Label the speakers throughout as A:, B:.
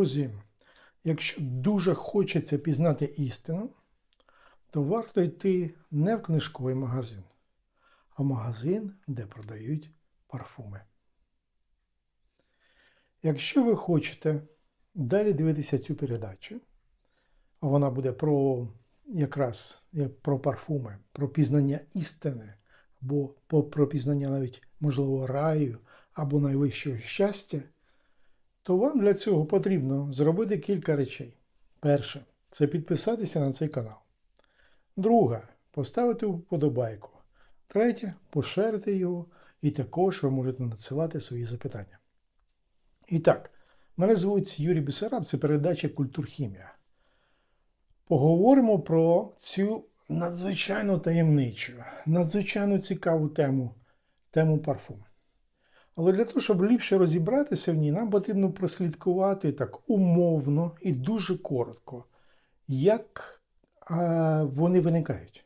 A: Друзі, якщо дуже хочеться пізнати істину, то варто йти не в книжковий магазин, а в магазин, де продають парфуми. Якщо ви хочете далі дивитися цю передачу, вона буде про якраз про парфуми, про пізнання істини, або про пізнання навіть, можливо, раю або найвищого щастя, то вам для цього потрібно зробити кілька речей. Перше це підписатися на цей канал. Друге поставити вподобайку. Третє поширити його, і також ви можете надсилати свої запитання. І так, мене звуть Юрій Бесараб, це передача Культурхімія. Поговоримо про цю надзвичайно таємничу, надзвичайно цікаву тему, тему парфум. Але для того, щоб ліпше розібратися в ній, нам потрібно прослідкувати так умовно і дуже коротко, як вони виникають.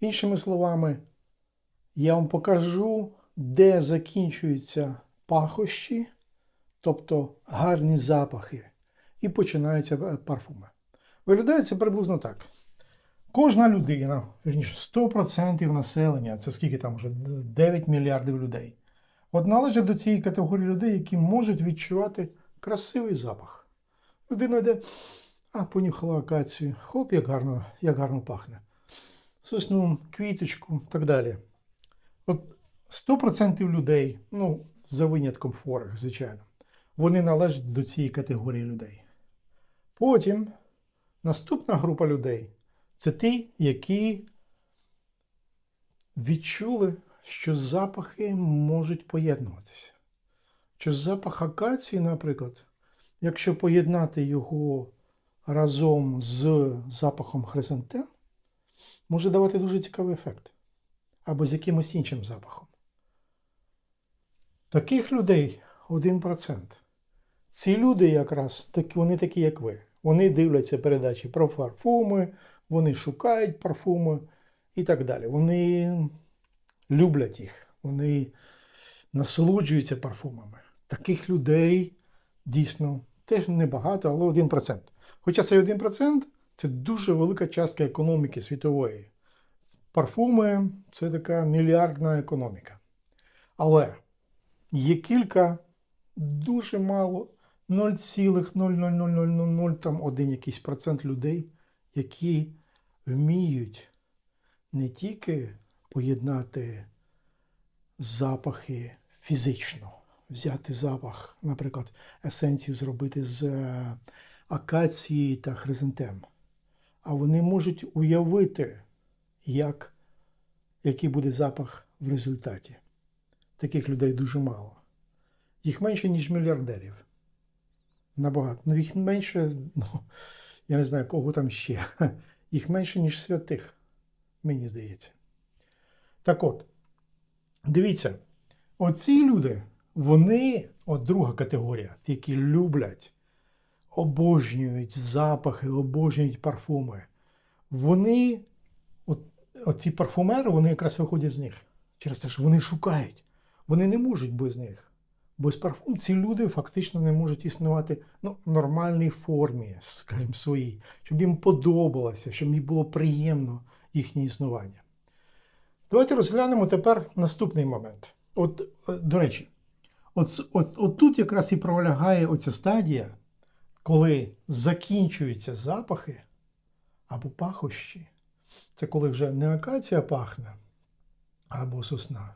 A: Іншими словами, я вам покажу, де закінчуються пахощі, тобто гарні запахи, і починаються е, парфуми. Виглядає це приблизно так. Кожна людина, вірніше, 100% населення, це скільки там вже 9 мільярдів людей. От належать до цієї категорії людей, які можуть відчувати красивий запах. Людина йде, а понюхала акацію, хоп, як гарно, як гарно пахне. Сосну, квіточку так далі. От 100% людей, ну, за винятком хворих, звичайно, вони належать до цієї категорії людей. Потім наступна група людей це ті, які відчули, що запахи можуть поєднуватися. Що запах акації, наприклад, якщо поєднати його разом з запахом хризантем, може давати дуже цікавий ефект. Або з якимось іншим запахом. Таких людей 1%. Ці люди якраз вони такі, як ви. Вони дивляться передачі про парфуми, вони шукають парфуми і так далі. Вони люблять їх, вони насолоджуються парфумами. Таких людей дійсно теж небагато, але 1%. Хоча цей 1% це дуже велика частка економіки світової. Парфуми це така мільярдна економіка. Але є кілька дуже мало 0,00000 там один якийсь процент людей, які вміють не тільки поєднати запахи фізично, взяти запах, наприклад, есенцію зробити з е, акації та хризантем, а вони можуть уявити, як, який буде запах в результаті. Таких людей дуже мало. Їх менше, ніж мільярдерів. Набагато. Ну, їх менше, ну, я не знаю, кого там ще. Їх менше, ніж святих, мені здається. Так от, дивіться, оці люди, вони, от друга категорія, які люблять, обожнюють запахи, обожнюють парфуми. Вони, от, от ці парфумери, вони якраз виходять з них. Через те, що вони шукають. Вони не можуть без них. Без парфум ці люди фактично не можуть існувати ну, в нормальній формі, скажімо, своїй, щоб їм подобалося, щоб їм було приємно їхнє існування. Давайте розглянемо тепер наступний момент. От, е, до речі, от, от, от тут якраз і пролягає оця стадія, коли закінчуються запахи або пахощі. Це коли вже не акація пахне або сосна,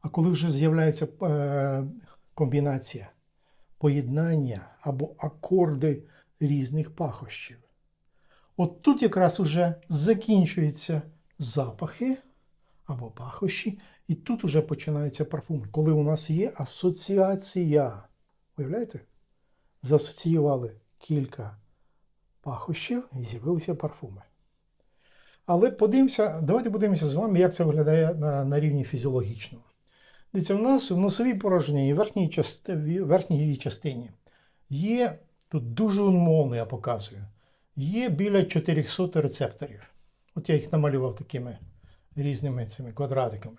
A: а коли вже з'являється е, комбінація, поєднання або акорди різних пахощів. От тут якраз уже закінчуються запахи або пахощі, і тут уже починається парфум, коли у нас є асоціація. Уявляєте? Засоціювали кілька пахощів і з'явилися парфуми. Але подивимося, давайте подивимося з вами, як це виглядає на, на рівні фізіологічному. Дивіться, у нас в носовій порожній, верхній, части, верхній її частині є, тут дуже умовно я показую, є біля 400 рецепторів. От я їх намалював такими різними цими квадратиками.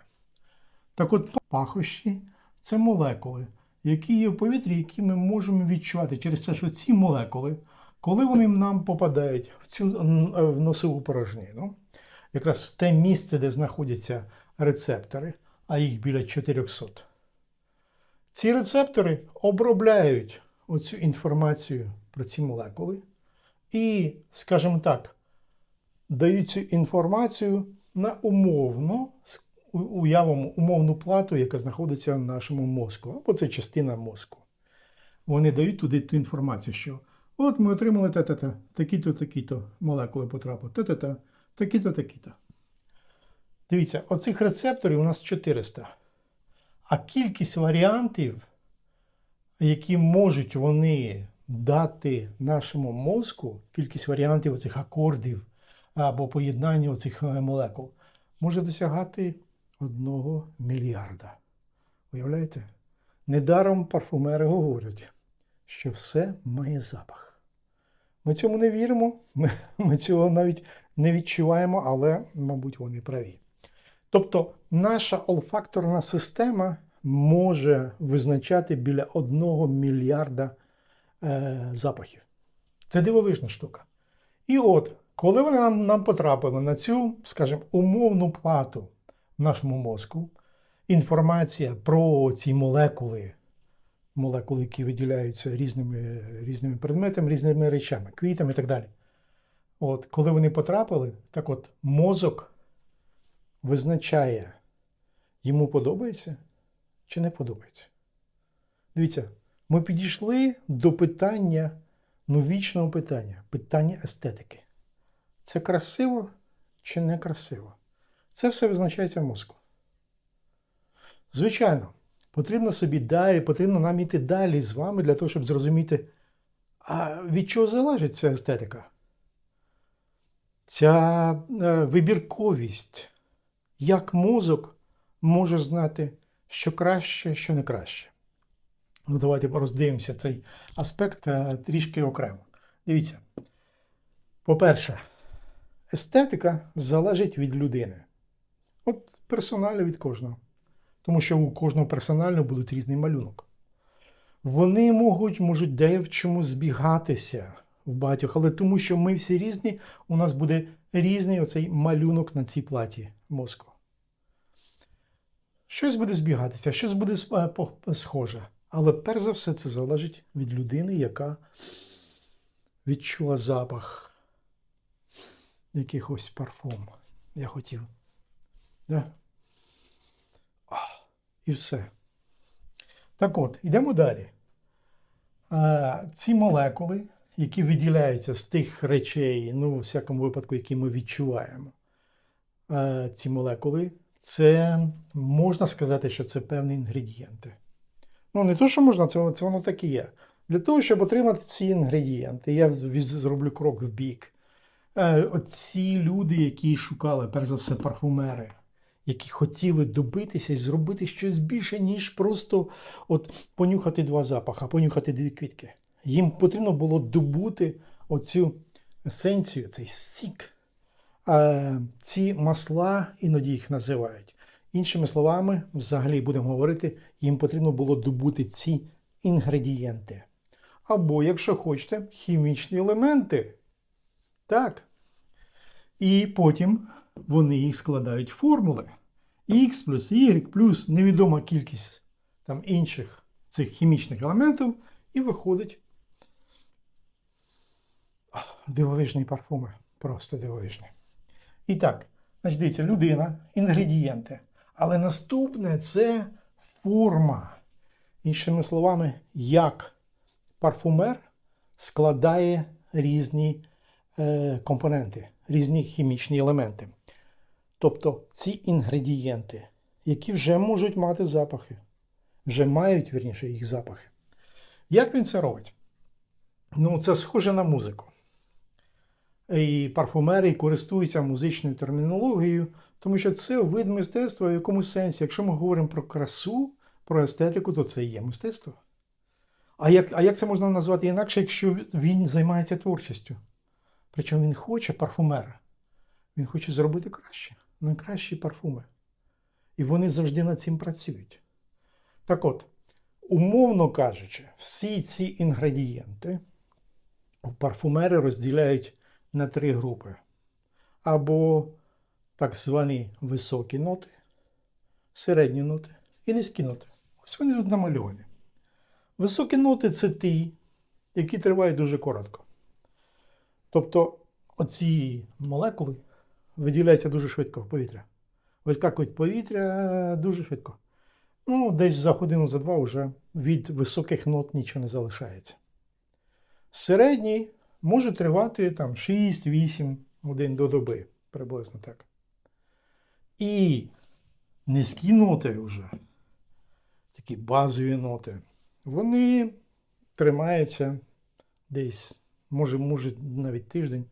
A: Так от пахощі це молекули, які є в повітрі, які ми можемо відчувати через те, що ці молекули, коли вони нам попадають в цю е, в носову порожнину, якраз в те місце, де знаходяться рецептори, а їх біля 400, ці рецептори обробляють оцю інформацію про ці молекули і, скажімо так, дають цю інформацію на умовну, с- уявимо умовну плату, яка знаходиться в нашому мозку, або це частина мозку. Вони дають туди ту інформацію, що от ми отримали та-та-та, такі-то, такі-то молекули потрапили, та-та-та, такі-то, такі-то. Дивіться, оцих рецепторів у нас 400. А кількість варіантів, які можуть вони дати нашому мозку, кількість варіантів оцих акордів або поєднання оцих е, молекул, може досягати одного мільярда. Уявляєте? Недаром парфумери говорять, що все має запах. Ми цьому не віримо, ми, ми цього навіть не відчуваємо, але, мабуть, вони праві. Тобто наша олфакторна система може визначати біля одного мільярда е, запахів. Це дивовижна штука. І от, коли вони нам, нам потрапили на цю, скажімо, умовну плату в нашому мозку, інформація про ці молекули, молекули, які виділяються різними, різними предметами, різними речами, квітами і так далі. От, коли вони потрапили, так от мозок визначає, йому подобається чи не подобається. Дивіться, ми підійшли до питання, ну, вічного питання, питання естетики. Це красиво чи не красиво? Це все визначається в мозку. Звичайно, потрібно собі далі, потрібно нам іти далі з вами для того, щоб зрозуміти, а від чого залежить ця естетика? Ця е, вибірковість, як мозок може знати, що краще, що не краще. Ну, давайте роздивимося цей аспект е, трішки окремо. Дивіться. По-перше, естетика залежить від людини. От персонально від кожного. Тому що у кожного персонально будуть різний малюнок. Вони можуть, можуть де в чому збігатися в багатьох, але тому що ми всі різні, у нас буде різний оцей малюнок на цій платі мозку. Щось буде збігатися, щось буде е, схоже. Але перш за все це залежить від людини, яка відчула запах якихось парфум. Я хотів. Да? А, І все. Так от, йдемо далі. А, ці молекули, які виділяються з тих речей, ну, у всякому випадку, які ми відчуваємо, а, ці молекули, це можна сказати, що це певні інгредієнти. Ну, не то, що можна, це, це воно так і є. Для того, щоб отримати ці інгредієнти, я зроблю крок в бік. Е, оці люди, які шукали, перш за все, парфумери, які хотіли добитися і зробити щось більше, ніж просто от понюхати два запаха, понюхати дві квітки. Їм потрібно було добути оцю есенцію, цей сік. Е, ці масла іноді їх називають. Іншими словами, взагалі будемо говорити, їм потрібно було добути ці інгредієнти. Або, якщо хочете, хімічні елементи. Так. І потім вони їх складають формули. Х плюс Y плюс невідома кількість там інших цих хімічних елементів, і виходить дивовижні парфуми. Просто дивовижні. І так, значить, дивіться, людина, інгредієнти. Але наступне це форма. Іншими словами, як парфумер складає різні е, компоненти, різні хімічні елементи. Тобто ці інгредієнти, які вже можуть мати запахи, вже мають вірніше їх запахи. Як він це робить? Ну, це схоже на музику. І парфумери користуються музичною термінологією, тому що це вид мистецтва в якомусь сенсі. Якщо ми говоримо про красу, про естетику, то це і є мистецтво. А як, а як це можна назвати інакше, якщо він займається творчістю? Причому він хоче парфумер. Він хоче зробити краще, найкращі парфуми. І вони завжди над цим працюють. Так от, Умовно кажучи, всі ці інгредієнти парфумери розділяють на три групи. Або так звані високі ноти, середні ноти і низькі ноти. Ось вони тут намальовані. Високі ноти це ті, які тривають дуже коротко. Тобто оці молекули виділяються дуже швидко в повітря. Вискакують повітря дуже швидко. Ну, десь за годину, за два вже від високих нот нічого не залишається. Середні може тривати там 6-8 годин до доби, приблизно так. І низькі ноти вже, такі базові ноти, вони тримаються десь, може, можуть навіть тиждень,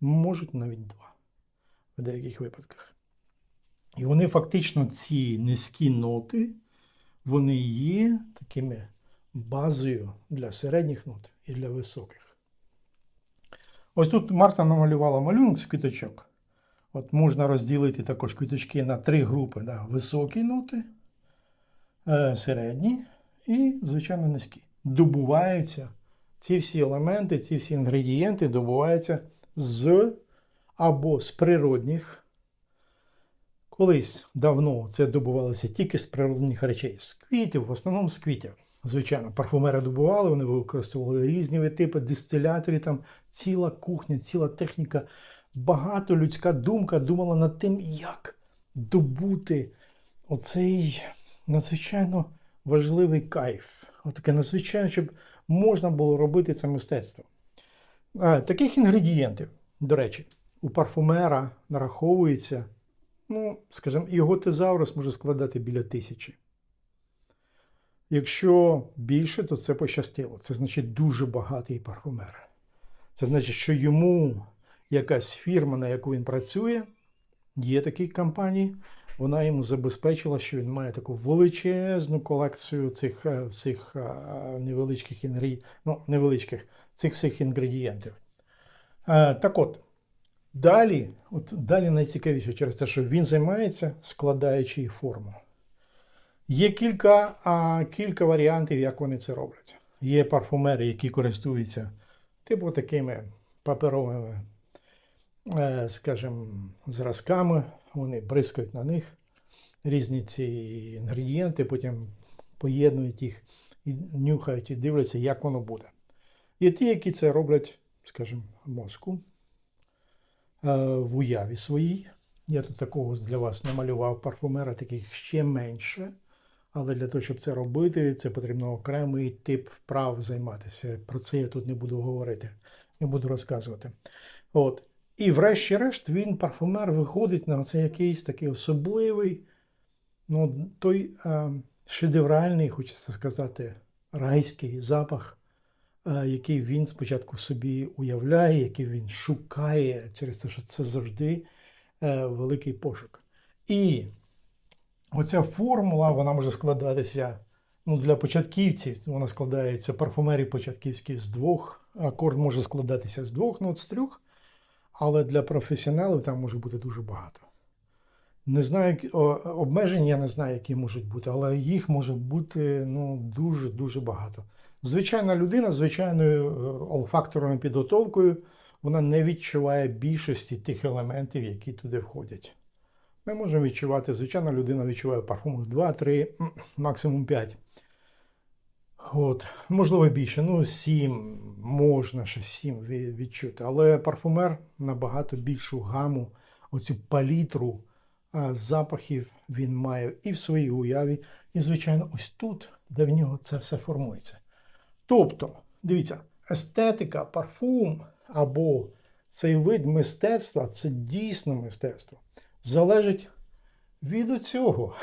A: можуть навіть два в деяких випадках. І вони фактично ці низькі ноти, вони є такими базою для середніх нот і для високих. Ось тут Марта намалювала малюнок з квіточок. От можна розділити також квіточки на три групи: да? високі ноти, е, середні і, звичайно, низькі. Добуваються ці всі елементи, ці всі інгредієнти добуваються з або з природних. Колись давно це добувалося тільки з природних речей, з квітів, в основному з квітів. Звичайно, парфумери добували, вони використовували різні типи дистиляторів, там ціла кухня, ціла техніка. Багато людська думка думала над тим, як добути оцей надзвичайно важливий кайф. Отаке надзвичайно, щоб можна було робити це мистецтво. Таких інгредієнтів, до речі, у парфумера нараховується, ну, скажімо, його тезаурус може складати біля тисячі. Якщо більше, то це пощастило. Це значить дуже багатий парфумер. Це значить, що йому якась фірма, на яку він працює, є такі компанії, вона йому забезпечила, що він має таку величезну колекцію цих е, всіх е, невеличких інгредієнтів, ну, невеличких, цих всіх інгредієнтів. Е, Так от, далі, от далі найцікавіше через те, що він займається, складаючи форму. Є кілька, а, кілька варіантів, як вони це роблять. Є парфумери, які користуються типу такими паперовими, скажімо, зразками. Вони бризкають на них різні ці інгредієнти, потім поєднують їх і нюхають і дивляться, як воно буде. Є ті, які це роблять, скажімо, мозку, е, в уяві своїй. Я тут такого для вас намалював парфумера, таких ще менше. Але для того, щоб це робити, це потрібно окремий тип вправ займатися. Про це я тут не буду говорити, не буду розказувати. От. І врешті-решт він, парфумер, виходить на це якийсь такий особливий, ну, той е, шедевральний, хочеться сказати, райський запах, е, який він спочатку собі уявляє, який він шукає через те, що це завжди е, великий пошук. І Оця формула вона може складатися ну, для початківців. Вона складається парфумерії початківських з двох. Акорд може складатися з двох нот, з трьох, але для професіоналів там може бути дуже багато. Не знаю, обмежень я не знаю, які можуть бути, але їх може бути ну, дуже-дуже багато. Звичайна людина, звичайною е, олфакторною підготовкою, вона не відчуває більшості тих елементів, які туди входять. Ми можемо відчувати, звичайно, людина відчуває парфуму 2, 3, максимум 5. От, Можливо, більше. Ну, 7, можна ще 7 відчути. Але парфумер набагато більшу гаму, оцю палітру запахів він має і в своїй уяві, і, звичайно, ось тут, де в нього це все формується. Тобто, дивіться, естетика, парфум або цей вид мистецтва це дійсно мистецтво залежить від цього,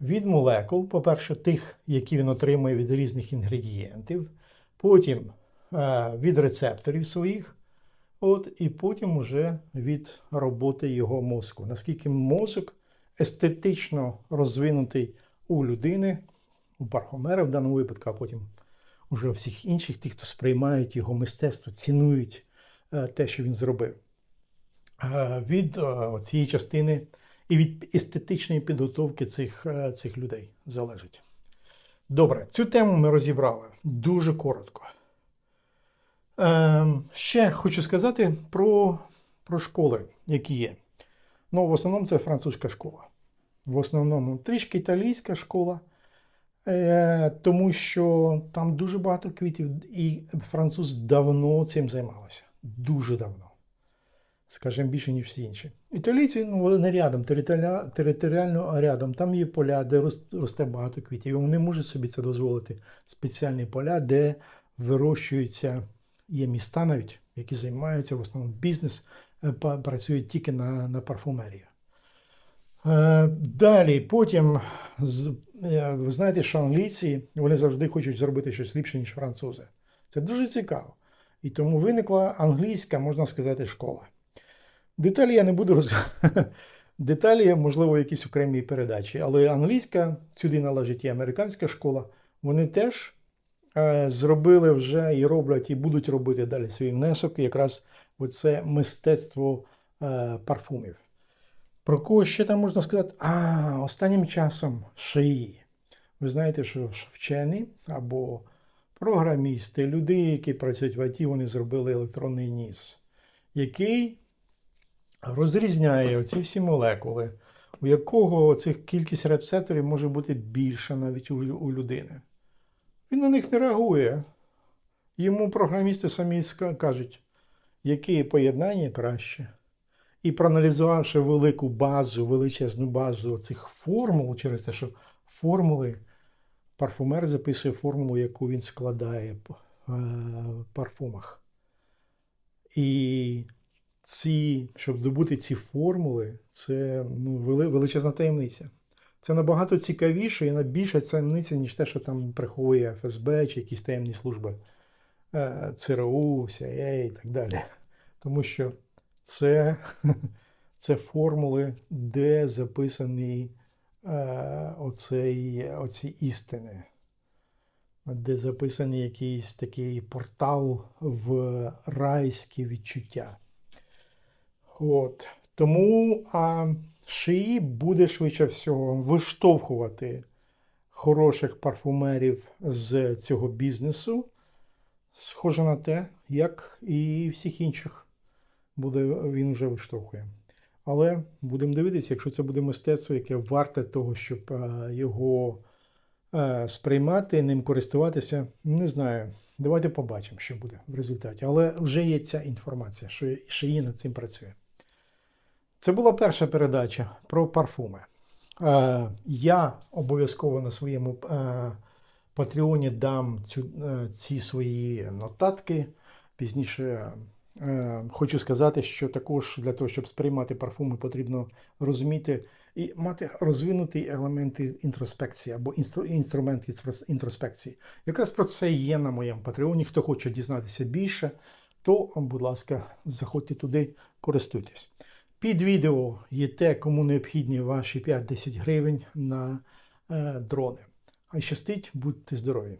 A: від молекул, по-перше, тих, які він отримує від різних інгредієнтів, потім е, від рецепторів своїх, от, і потім уже від роботи його мозку. Наскільки мозок естетично розвинутий у людини, у парфумера в даному випадку, а потім уже всіх інших, тих, хто сприймають його мистецтво, цінують е, те, що він зробив. Е, від цієї частини і від естетичної підготовки цих, е, цих людей залежить. Добре, цю тему ми розібрали дуже коротко. Ем, ще хочу сказати про, про школи, які є. Ну, в основному це французька школа. В основному трішки італійська школа, е, тому що там дуже багато квітів, і француз давно цим займалися. Дуже давно. Скажімо, більше, ніж всі інші. Італійці, ну, вони не рядом, територіально, територіально рядом. Там є поля, де росте багато квітів. І вони можуть собі це дозволити. Спеціальні поля, де вирощуються, є міста навіть, які займаються в основному бізнес, е, працюють тільки на, на парфумерію. Е, Далі, потім, е, ви знаєте, що англійці вони завжди хочуть зробити щось ліпше, ніж французи. Це дуже цікаво. І тому виникла англійська, можна сказати, школа. Деталі я не буду роз... Деталі, можливо, якісь окремій передачі, але англійська, сюди належить і американська школа, вони теж е, зробили вже і роблять, і будуть робити далі свій внесок, якраз оце мистецтво е, парфумів. Про кого ще там можна сказати? А, останнім часом шиї. Ви знаєте, що вчені або програмісти, люди, які працюють в ІТ, вони зробили електронний ніс, який розрізняє оці всі молекули, у якого цих кількість рецепторів може бути більша навіть у, людини. Він на них не реагує. Йому програмісти самі кажуть, які поєднання краще. І проаналізувавши велику базу, величезну базу цих формул, через те, що формули, парфумер записує формулу, яку він складає в е, парфумах. І ці, щоб добути ці формули, це ну, величезна таємниця. Це набагато цікавіше і на більша таємниця, ніж те, що там приховує ФСБ чи якісь таємні служби е, ЦРУ, CIA і так далі. Тому що це, це формули, де записані е, оцей, оці істини, де записаний якийсь такий портал в райські відчуття. От. Тому а, шиї буде швидше всього виштовхувати хороших парфумерів з цього бізнесу. Схоже на те, як і всіх інших буде, він вже виштовхує. Але будемо дивитися, якщо це буде мистецтво, яке варте того, щоб е, його е, сприймати, ним користуватися, не знаю. Давайте побачимо, що буде в результаті. Але вже є ця інформація, що Шиї над цим працює. Це була перша передача про парфуми. Е, я обов'язково на своєму е, Патреоні дам цю, е, ці свої нотатки. Пізніше е, хочу сказати, що також для того, щоб сприймати парфуми, потрібно розуміти і мати розвинуті елементи інтроспекції або інстру, інструмент інтроспекції. Якраз про це є на моєму Патреоні. Хто хоче дізнатися більше, то, будь ласка, заходьте туди, користуйтесь. Під відео є те, кому необхідні ваші 5-10 гривень на е, дрони. Хай щастить, будьте здорові!